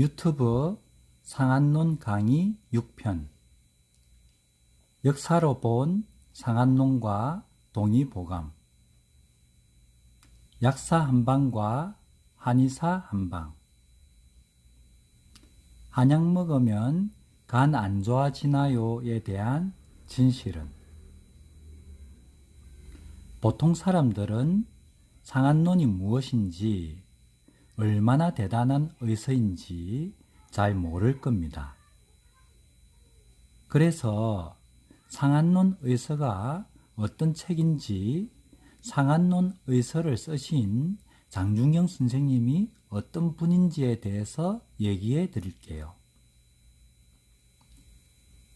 유튜브 상한론 강의 6편. 역사로 본 상한론과 동의보감. 약사 한방과 한의사 한방. 한약 먹으면 간 안 좋아지나요에 대한 진실은? 보통 사람들은 상한론이 무엇인지 얼마나 대단한 의사인지 잘 모를 겁니다. 그래서 상한론 의서가 어떤 책인지 상한론 의서를 쓰신 장중경 선생님이 어떤 분인지에 대해서 얘기해 드릴게요.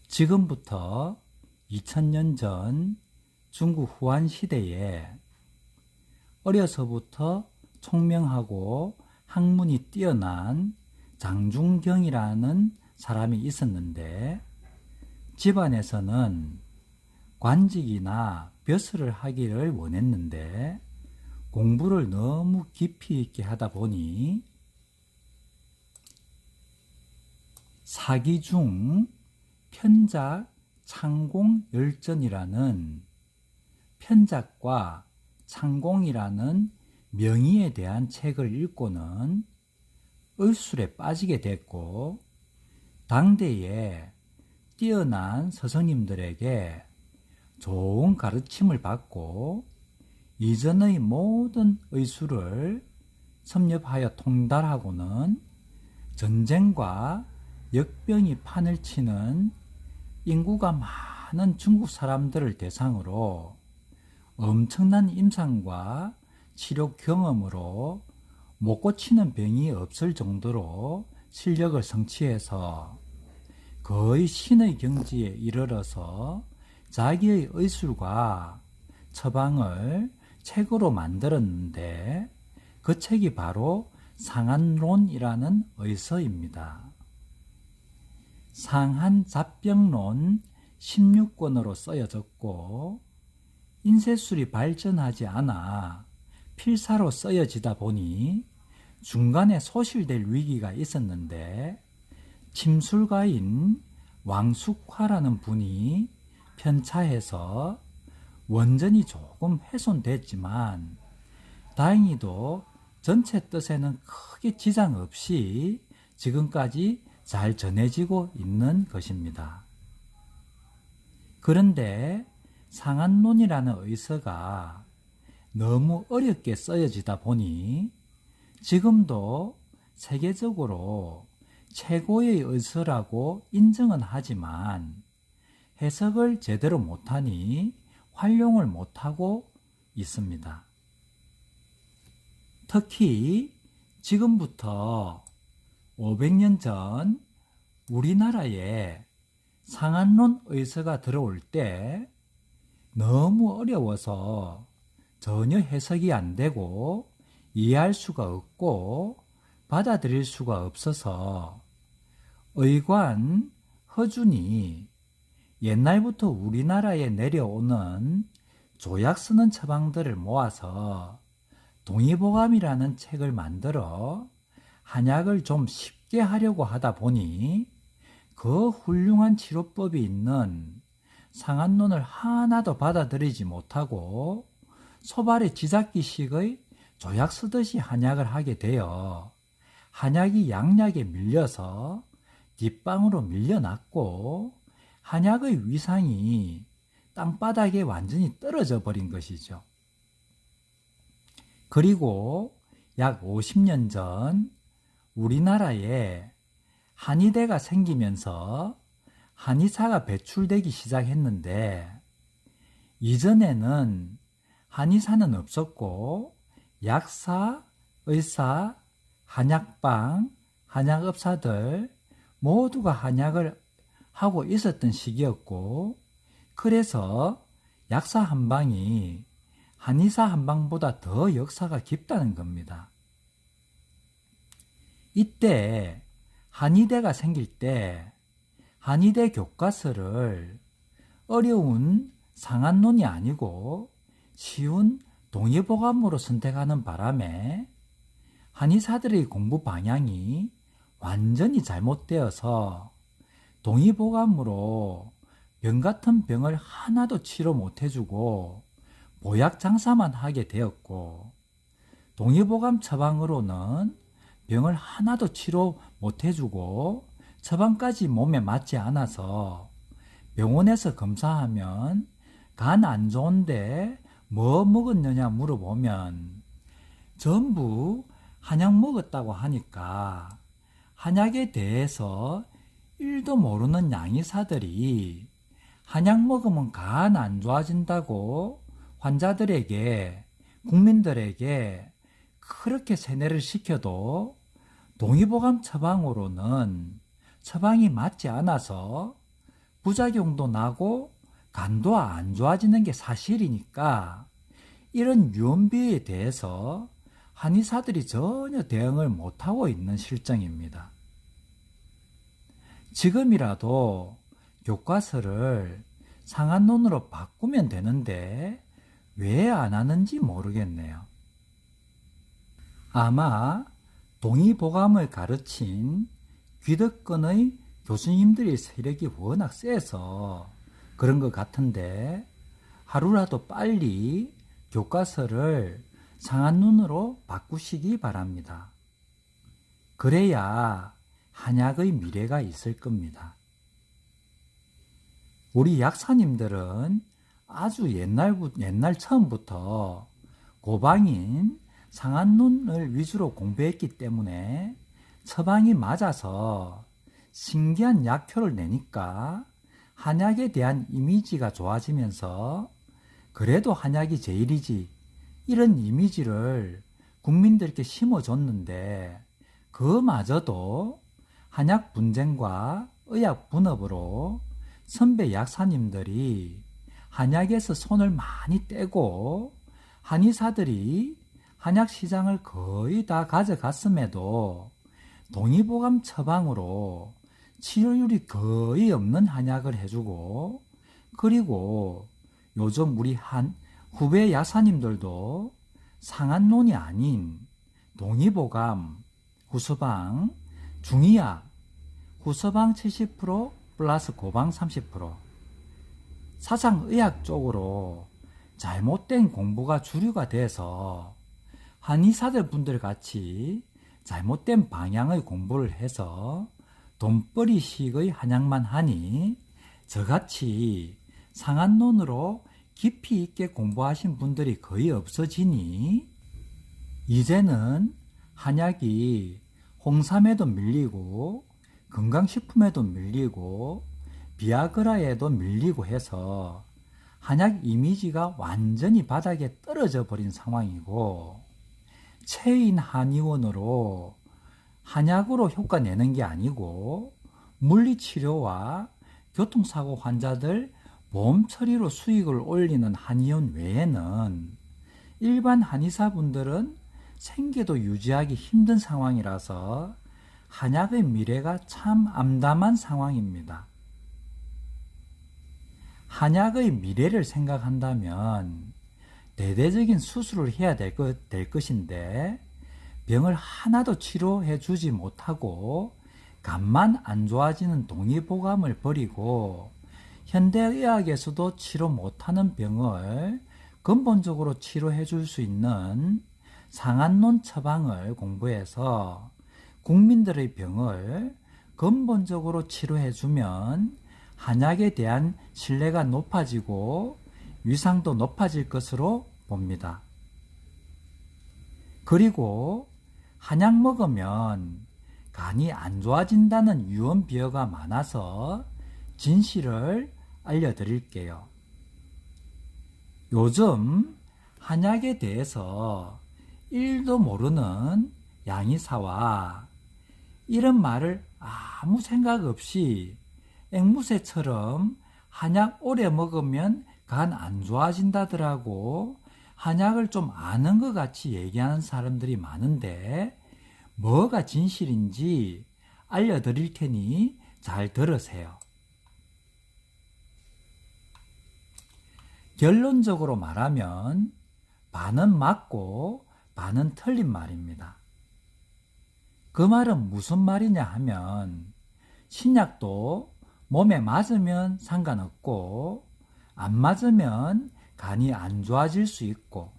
지금부터 2000년 전 중국 후한 시대에 어려서부터 총명하고 학문이 뛰어난 장중경이라는 사람이 있었는데 집안에서는 관직이나 벼슬을 하기를 원했는데 공부를 너무 깊이 있게 하다 보니 사기 중 편작 창공 열전이라는 편작과 창공이라는 명의에 대한 책을 읽고는 을술에 빠지게 됐고 당대에 뛰어난 스승님들에게 좋은 가르침을 받고 이전의 모든 의술을 섭렵하여 통달하고는 전쟁과 역병이 판을 치는 인구가 많은 중국 사람들을 대상으로 엄청난 임상과 치료 경험으로 못 고치는 병이 없을 정도로 실력을 성취해서 거의 신의 경지에 이르러서 자기의 의술과 처방을 책으로 만들었는데 그 책이 바로 상한론이라는 의서입니다. 상한 잡병론 16권으로 쓰여졌고 인쇄술이 발전하지 않아 필사로 쓰여지다 보니 중간에 소실될 위기가 있었는데 침술가인 왕숙화라는 분이 편차해서 원전이 조금 훼손됐지만 다행히도 전체 뜻에는 크게 지장 없이 지금까지 잘 전해지고 있는 것입니다. 그런데 상한론이라는 의서가 너무 어렵게 쓰여지다 보니 지금도 세계적으로 최고의 의서라고 인정은 하지만 해석을 제대로 못하니 활용을 못하고 있습니다. 특히 지금부터 500년 전 우리나라에 상한론 의서가 들어올 때 너무 어려워서 전혀 해석이 안 되고 이해할 수가 없고 받아들일 수가 없어서 의관 허준이 옛날부터 우리나라에 내려오는 조약 쓰는 처방들을 모아서 동의보감이라는 책을 만들어 한약을 좀 쉽게 하려고 하다 보니 그 훌륭한 치료법이 있는 상한론을 하나도 받아들이지 못하고 소발의 지잡기식의 조약 쓰듯이 한약을 하게 되어 한약이 양약에 밀려서 뒷방으로 밀려났고 한약의 위상이 땅바닥에 완전히 떨어져 버린 것이죠. 그리고 약 50년 전 우리나라에 한의대가 생기면서 한의사가 배출되기 시작했는데 이전에는 한의사는 없었고 약사, 의사, 한약방, 한약업사들 모두가 한약을 하고 있었던 시기였고 그래서 약사 한 방이 한의사 한 방보다 더 역사가 깊다는 겁니다. 이때 한의대가 생길 때 한의대 교과서를 어려운 상한론이 아니고 쉬운 동의보감으로 선택하는 바람에 한의사들의 공부 방향이 완전히 잘못되어서 동의보감으로 병 같은 병을 하나도 치료 못해주고 보약 장사만 하게 되었고 동의보감 처방으로는 병을 하나도 치료 못해주고 처방까지 몸에 맞지 않아서 병원에서 검사하면 간 안 좋은데 뭐 먹었느냐 물어보면 전부 한약 먹었다고 하니까 한약에 대해서 1도 모르는 양의사들이 한약 먹으면 간 안 좋아진다고 환자들에게 국민들에게 그렇게 세뇌를 시켜도 동의보감 처방으로는 처방이 맞지 않아서 부작용도 나고 간도 안 좋아지는 게 사실이니까 이런 유언비에 대해서 한의사들이 전혀 대응을 못하고 있는 실정입니다. 지금이라도 교과서를 상한론으로 바꾸면 되는데 왜 안 하는지 모르겠네요. 아마 동의보감을 가르친 귀덕권의 교수님들의 세력이 워낙 세서 그런 것 같은데 하루라도 빨리 교과서를 상한 눈으로 바꾸시기 바랍니다. 그래야 한약의 미래가 있을 겁니다. 우리 약사님들은 아주 옛날, 옛날 처음부터 고방인 상한 눈을 위주로 공부했기 때문에 처방이 맞아서 신기한 약효를 내니까 한약에 대한 이미지가 좋아지면서 그래도 한약이 제일이지 이런 이미지를 국민들께 심어줬는데 그마저도 한약 분쟁과 의학 분업으로 선배 약사님들이 한약에서 손을 많이 떼고 한의사들이 한약 시장을 거의 다 가져갔음에도 동의보감 처방으로 치료율이 거의 없는 한약을 해주고 그리고 요즘 우리 한 후배 야사님들도 상한론이 아닌 동의보감, 후서방, 중의약, 후서방 70% 플러스 고방 30% 사상의학 쪽으로 잘못된 공부가 주류가 돼서 한의사들 분들 같이 잘못된 방향의 공부를 해서 돈벌이식의 한약만 하니 저같이 상한론으로 깊이 있게 공부하신 분들이 거의 없어지니 이제는 한약이 홍삼에도 밀리고 건강식품에도 밀리고 비아그라에도 밀리고 해서 한약 이미지가 완전히 바닥에 떨어져 버린 상황이고 체인 한의원으로 한약으로 효과 내는 게 아니고 물리치료와 교통사고 환자들 보험 처리로 수익을 올리는 한의원 외에는 일반 한의사분들은 생계도 유지하기 힘든 상황이라서 한약의 미래가 참 암담한 상황입니다. 한약의 미래를 생각한다면 대대적인 수술을 해야 될, 것, 될 것인데 병을 하나도 치료해 주지 못하고 간만 안 좋아지는 동의보감을 버리고 현대의학에서도 치료 못하는 병을 근본적으로 치료해 줄 수 있는 상한론 처방을 공부해서 국민들의 병을 근본적으로 치료해 주면 한약에 대한 신뢰가 높아지고 위상도 높아질 것으로 봅니다. 그리고 한약 먹으면 간이 안 좋아진다는 유언 비어가 많아서 진실을 알려드릴게요. 요즘 한약에 대해서 1도 모르는 양의사와 이런 말을 아무 생각 없이 앵무새처럼 한약 오래 먹으면 간 안 좋아진다더라고 한약을 좀 아는 것 같이 얘기하는 사람들이 많은데 뭐가 진실인지 알려드릴 테니 잘 들으세요. 결론적으로 말하면 반은 맞고 반은 틀린 말입니다. 그 말은 무슨 말이냐 하면 신약도 몸에 맞으면 상관없고 안 맞으면 간이 안 좋아질 수 있고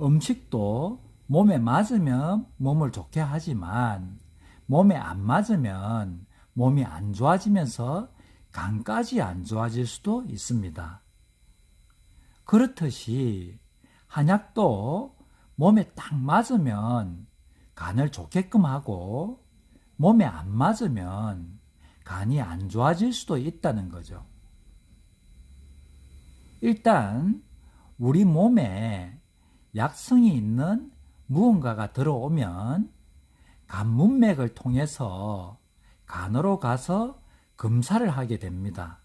음식도 몸에 맞으면 몸을 좋게 하지만 몸에 안 맞으면 몸이 안 좋아지면서 간까지 안 좋아질 수도 있습니다. 그렇듯이 한약도 몸에 딱 맞으면 간을 좋게끔 하고 몸에 안 맞으면 간이 안 좋아질 수도 있다는 거죠. 일단 우리 몸에 약성이 있는 무언가가 들어오면 간 문맥을 통해서 간으로 가서 검사를 하게 됩니다.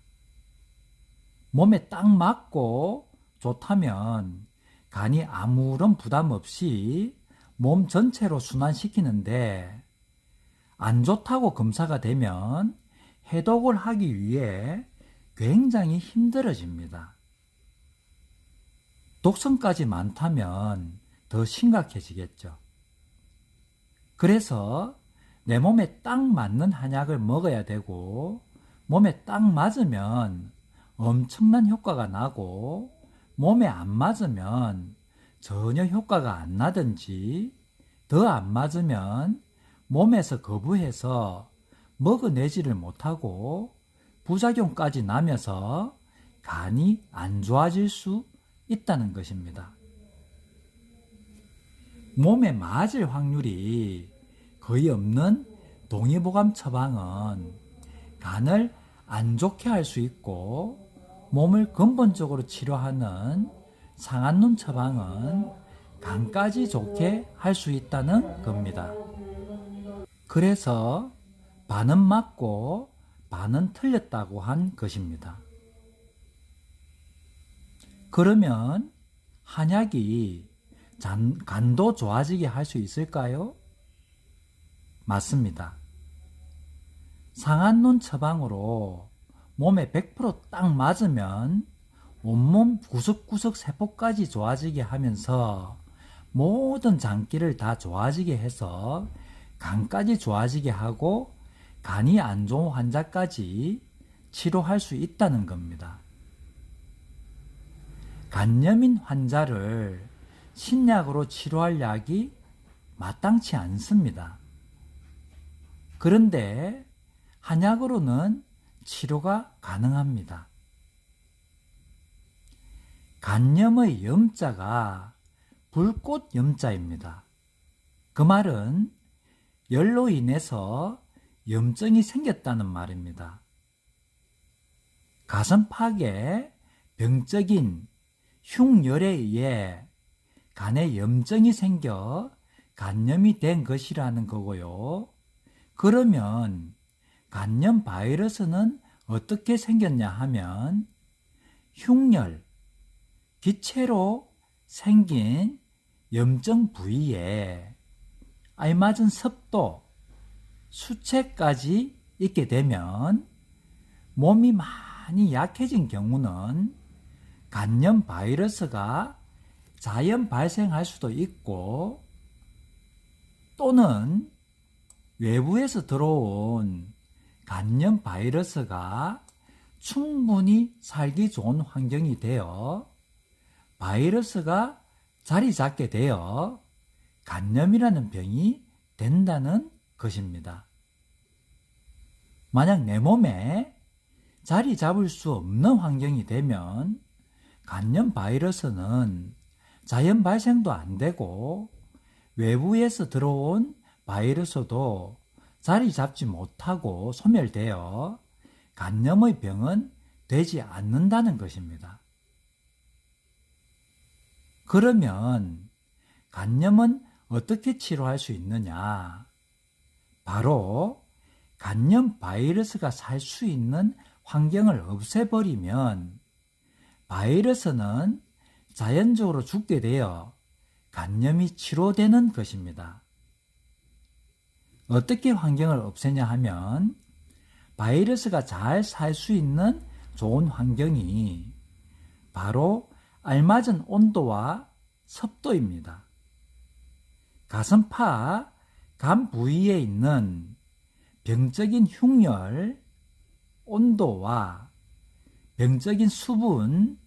몸에 딱 맞고 좋다면 간이 아무런 부담 없이 몸 전체로 순환시키는데 안 좋다고 검사가 되면 해독을 하기 위해 굉장히 힘들어집니다. 독성까지 많다면 더 심각해지겠죠. 그래서 내 몸에 딱 맞는 한약을 먹어야 되고 몸에 딱 맞으면 엄청난 효과가 나고 몸에 안 맞으면 전혀 효과가 안 나든지 더 안 맞으면 몸에서 거부해서 먹어내지를 못하고 부작용까지 나면서 간이 안 좋아질 수 있다는 것입니다. 몸에 맞을 확률이 거의 없는 동의보감 처방은 간을 안 좋게 할 수 있고 몸을 근본적으로 치료하는 상한눈 처방은 간까지 좋게 할 수 있다는 겁니다. 그래서 반은 맞고 반은 틀렸다고 한 것입니다. 그러면 한약이 잔, 간도 좋아지게 할 수 있을까요? 맞습니다. 상한눈 처방으로 몸에 100%딱 맞으면 온몸 구석구석 세포까지 좋아지게 하면서 모든 장기를 다 좋아지게 해서 간까지 좋아지게 하고 간이 안 좋은 환자까지 치료할 수 있다는 겁니다. 간염인 환자를 신약으로 치료할 약이 마땅치 않습니다. 그런데 한약으로는 치료가 가능합니다. 간염의 염자가 불꽃 염자입니다. 그 말은 열로 인해서 염증이 생겼다는 말입니다. 가슴팍에 병적인 흉열에 의해 간에 염증이 생겨 간염이 된 것이라는 거고요. 그러면 간염 바이러스는 어떻게 생겼냐 하면 흉열, 기체로 생긴 염증 부위에 알맞은 습도, 수채까지 있게 되면 몸이 많이 약해진 경우는 간염 바이러스가 자연 발생할 수도 있고 또는 외부에서 들어온 간염 바이러스가 충분히 살기 좋은 환경이 되어 바이러스가 자리 잡게 되어 간염이라는 병이 된다는 것입니다. 만약 내 몸에 자리 잡을 수 없는 환경이 되면 간염 바이러스는 자연 발생도 안 되고 외부에서 들어온 바이러스도 자리 잡지 못하고 소멸되어 간염의 병은 되지 않는다는 것입니다. 그러면 간염은 어떻게 치료할 수 있느냐? 바로 간염 바이러스가 살 수 있는 환경을 없애버리면 바이러스는 자연적으로 죽게 되어 간염이 치료되는 것입니다. 어떻게 환경을 없애냐 하면 바이러스가 잘 살 수 있는 좋은 환경이 바로 알맞은 온도와 습도입니다. 가슴파 간 부위에 있는 병적인 흉열, 온도와 병적인 수분,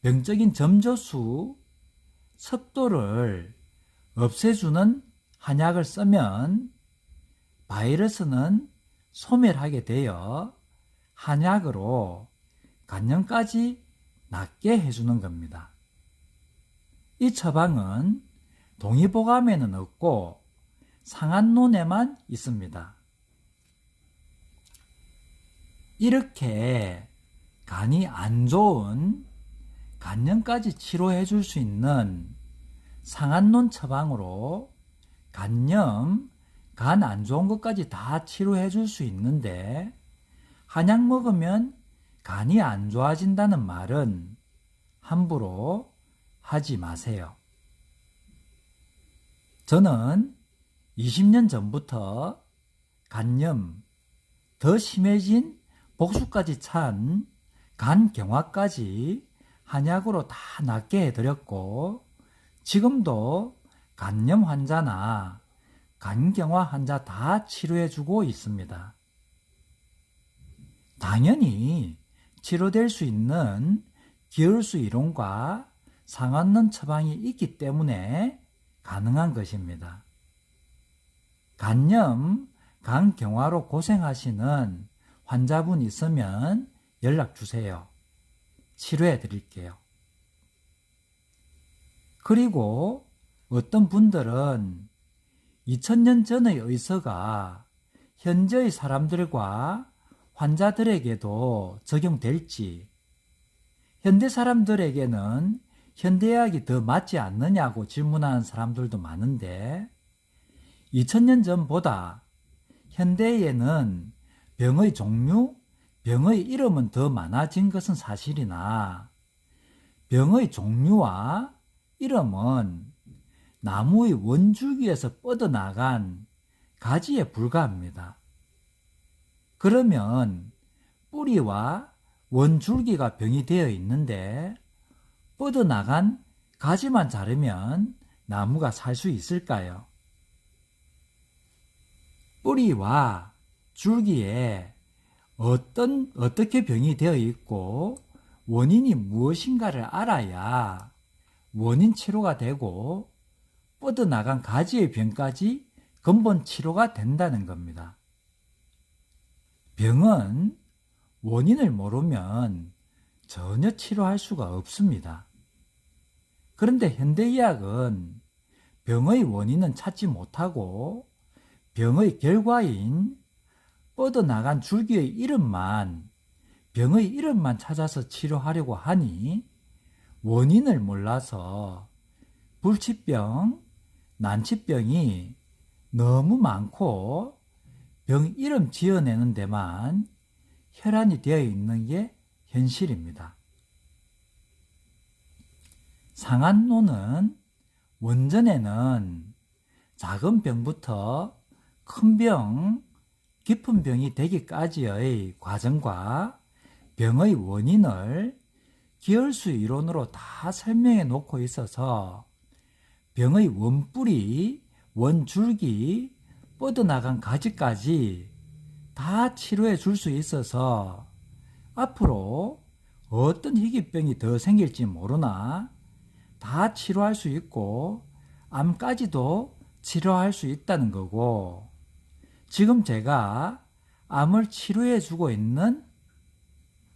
병적인 점조수, 습도를 없애주는 한약을 쓰면 바이러스는 소멸하게 되어 한약으로 간염까지 낫게 해주는 겁니다. 이 처방은 동의보감에는 없고 상한론에만 있습니다. 이렇게 간이 안 좋은 간염까지 치료해 줄 수 있는 상한론 처방으로 간염, 간 안 좋은 것까지 다 치료해 줄 수 있는데 한약 먹으면 간이 안 좋아진다는 말은 함부로 하지 마세요. 저는 20년 전부터 간염, 더 심해진 복수까지 찬 간 경화까지 한약으로 다 낫게 해드렸고, 지금도 간염 환자나 간경화 환자 다 치료해주고 있습니다. 당연히 치료될 수 있는 기혈수 이론과 상한론 처방이 있기 때문에 가능한 것입니다. 간염, 간경화로 고생하시는 환자분 있으면 연락 주세요. 치료해 드릴게요. 그리고 어떤 분들은 2000년 전의 의서가 현재의 사람들과 환자들에게도 적용될지, 현대 사람들에게는 현대의학이 더 맞지 않느냐고 질문하는 사람들도 많은데, 2000년 전보다 현대에는 병의 종류, 병의 이름은 더 많아진 것은 사실이나, 병의 종류와 이름은 나무의 원줄기에서 뻗어나간 가지에 불과합니다. 그러면 뿌리와 원줄기가 병이 되어 있는데 뻗어나간 가지만 자르면 나무가 살 수 있을까요? 뿌리와 줄기에 어떤 어떻게 병이 되어 있고 원인이 무엇인가를 알아야 원인 치료가 되고 뻗어나간 가지의 병까지 근본 치료가 된다는 겁니다. 병은 원인을 모르면 전혀 치료할 수가 없습니다. 그런데 현대의학은 병의 원인은 찾지 못하고 병의 결과인 뻗어나간 줄기의 이름만 병의 이름만 찾아서 치료하려고 하니 원인을 몰라서 불치병, 난치병이 너무 많고 병 이름 지어내는 데만 혈안이 되어 있는 게 현실입니다. 상한노는 원전에는 작은 병부터 큰 병, 깊은 병이 되기까지의 과정과 병의 원인을 기혈수 이론으로 다 설명해 놓고 있어서 병의 원뿌리, 원줄기, 뻗어나간 가지까지 다 치료해 줄 수 있어서 앞으로 어떤 희귀병이 더 생길지 모르나 다 치료할 수 있고 암까지도 치료할 수 있다는 거고 지금 제가 암을 치료해 주고 있는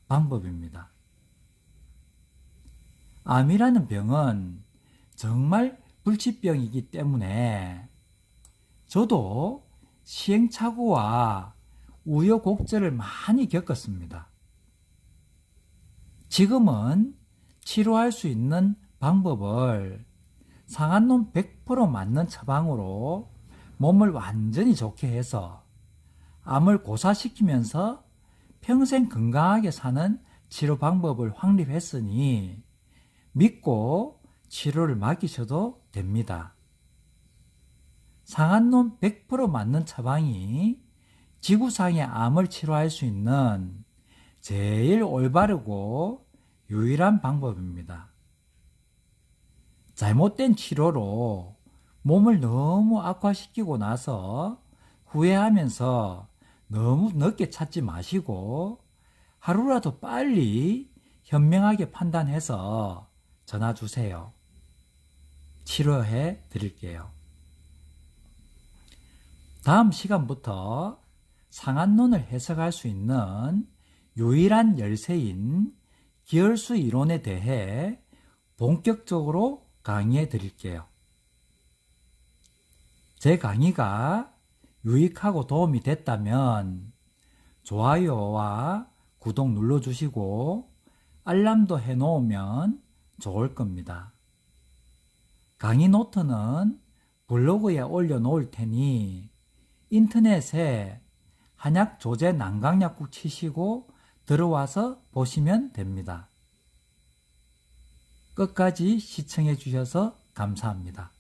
방법입니다. 암이라는 병은 정말 불치병이기 때문에 저도 시행착오와 우여곡절을 많이 겪었습니다. 지금은 치료할 수 있는 방법을 상한놈 100% 맞는 처방으로 몸을 완전히 좋게 해서 암을 고사시키면서 평생 건강하게 사는 치료 방법을 확립했으니 믿고 치료를 맡기셔도 됩니다. 상한놈 100% 맞는 처방이 지구상의 암을 치료할 수 있는 제일 올바르고 유일한 방법입니다. 잘못된 치료로 몸을 너무 악화시키고 나서 후회하면서 너무 늦게 찾지 마시고 하루라도 빨리 현명하게 판단해서 전화 주세요. 치료해 드릴게요. 다음 시간부터 상한론을 해석할 수 있는 유일한 열쇠인 기혈수 이론에 대해 본격적으로 강의해 드릴게요. 제 강의가 유익하고 도움이 됐다면 좋아요와 구독 눌러주시고 알람도 해놓으면 좋을 겁니다. 강의 노트는 블로그에 올려놓을 테니 인터넷에 한약 조제 난강약국 치시고 들어와서 보시면 됩니다. 끝까지 시청해 주셔서 감사합니다.